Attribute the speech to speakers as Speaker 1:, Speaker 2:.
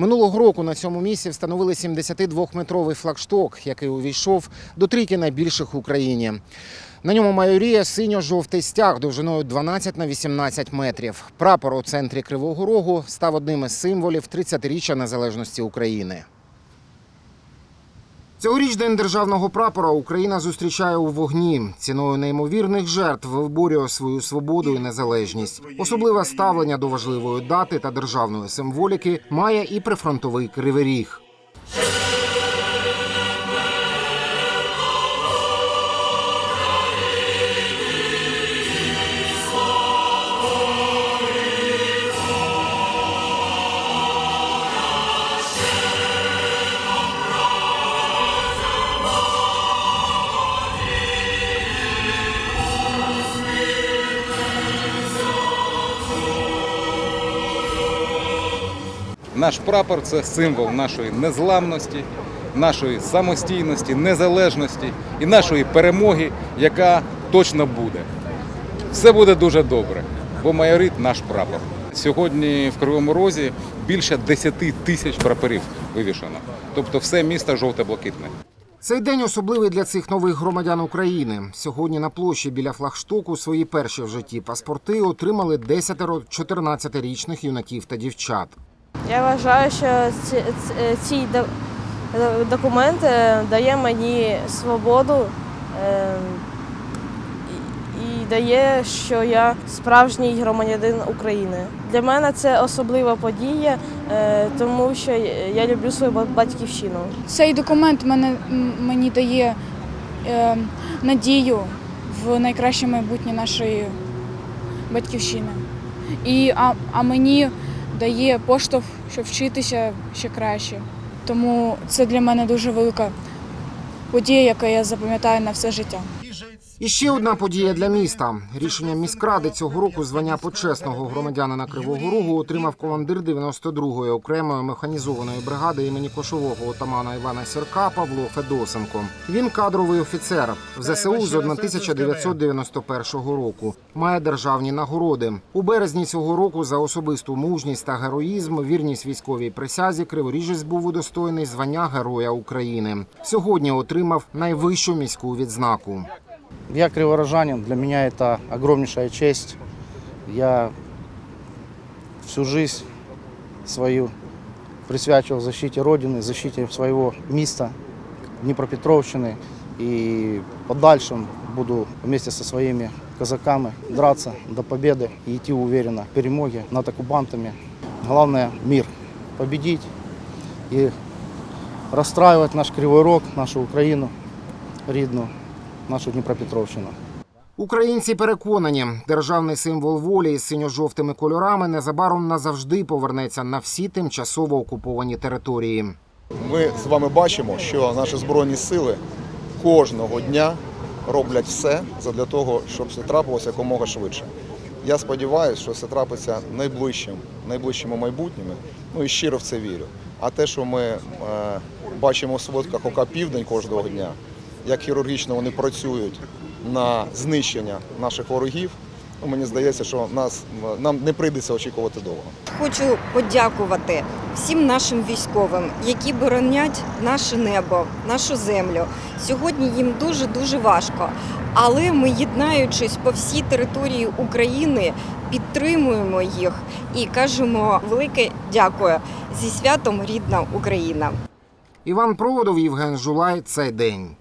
Speaker 1: Минулого року на цьому місці встановили 72-метровий флагшток, який увійшов до трійки найбільших в Україні. На ньому майоріє синьо-жовтий стяг довжиною 12 на 18 метрів. Прапор у центрі Кривого Рогу став одним із символів 30-річчя незалежності України. Цьогоріч День державного прапора Україна зустрічає у вогні. Ціною неймовірних жертв виборює свою свободу і незалежність. Особливе ставлення до важливої дати та державної символіки має і прифронтовий кривий ріг.
Speaker 2: Наш прапор це символ нашої незламності, нашої самостійності, незалежності і нашої перемоги, яка точно буде. Все буде дуже добре, бо майорить наш прапор. Сьогодні в Кривому Розі більше 10 тисяч прапорів вивішено. Тобто все місто жовте-блакитне.
Speaker 1: Цей день особливий для цих нових громадян України. Сьогодні на площі біля флагштоку свої перші в житті паспорти отримали 10-14-річних юнаків та дівчат.
Speaker 3: Я вважаю, що ці, ці- ці документ е, дає мені свободу е, і, дає, що я справжній громадянин України. Для мене це особлива подія, е, тому що я люблю свою батьківщину.
Speaker 4: Цей документ мене, мені дає е, надію в найкраще майбутнє нашої батьківщини. І, а, а мені дає поштовх, щоб вчитися ще краще. Тому це для мене дуже велика подія, яку я запам'ятаю на все життя.
Speaker 1: І ще одна подія для міста. Рішенням міськради цього року звання почесного громадянина Кривого Рогу отримав командир 92-ї окремої механізованої бригади імені кошового отамана Івана Сірка Павло Федосенко. Він кадровий офіцер в ЗСУ з 1991 року. Має державні нагороди. У березні цього року за особисту мужність та героїзм, вірність військовій присязі Криворіжець був удостоєний звання Героя України. Сьогодні отримав найвищу міську відзнаку.
Speaker 5: Я криворожанин, для меня это огромнейшая честь. Я всю жизнь свою присвячивал защите Родины, защите своего места Днепропетровщины. И в подальшем буду вместе со своими казаками драться до победы и идти уверенно к перемоге над оккупантами. Главное – мир. Победить и расстраивать наш Кривой Рог, нашу Украину рідну, нашу Дніпропетровщину.
Speaker 1: Українці переконані, державний символ волі із синьо-жовтими кольорами незабаром назавжди повернеться на всі тимчасово окуповані території.
Speaker 6: Ми з вами бачимо, що наші збройні сили кожного дня роблять все для того, щоб все трапилося якомога швидше. Я сподіваюся, що це трапиться найближчим, найближчими майбутніми. Ну і щиро в це вірю. А те, що ми е, бачимо в сводках ОК Південь кожного дня, як хірургічно вони працюють на знищення наших ворогів, ну, мені здається, що нас, нам не прийдеться очікувати довго.
Speaker 7: Хочу подякувати всім нашим військовим, які боронять наше небо, нашу землю. Сьогодні їм дуже дуже важко. Але ми, єднаючись по всій території України, підтримуємо їх і кажемо велике дякую зі святом рідна Україна.
Speaker 1: Іван Проводов, Євген Жулай. Цей день.